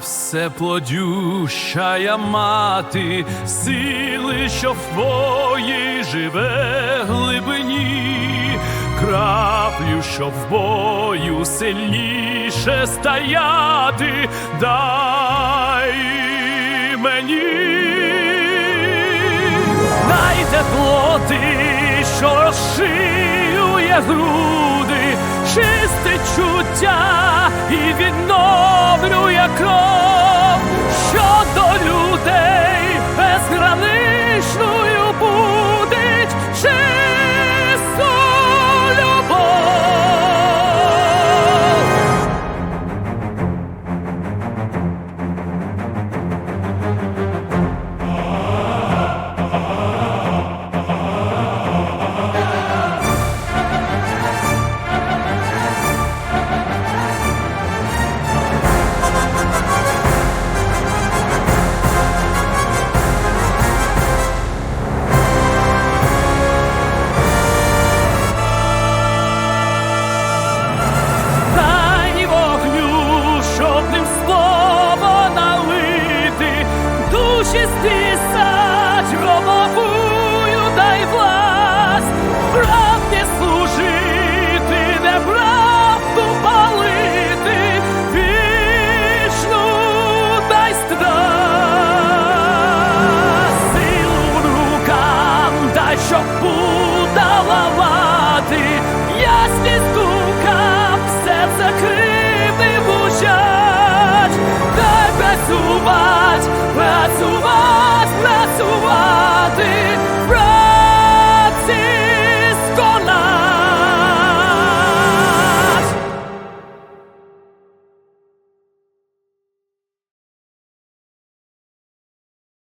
все плодющая мати, сили, що в твоїй живе глибині, краплю, що в бою сильніше стояти, дай мені. Дай тепло ти, що розширює груди, чисте чуття і відновлює go.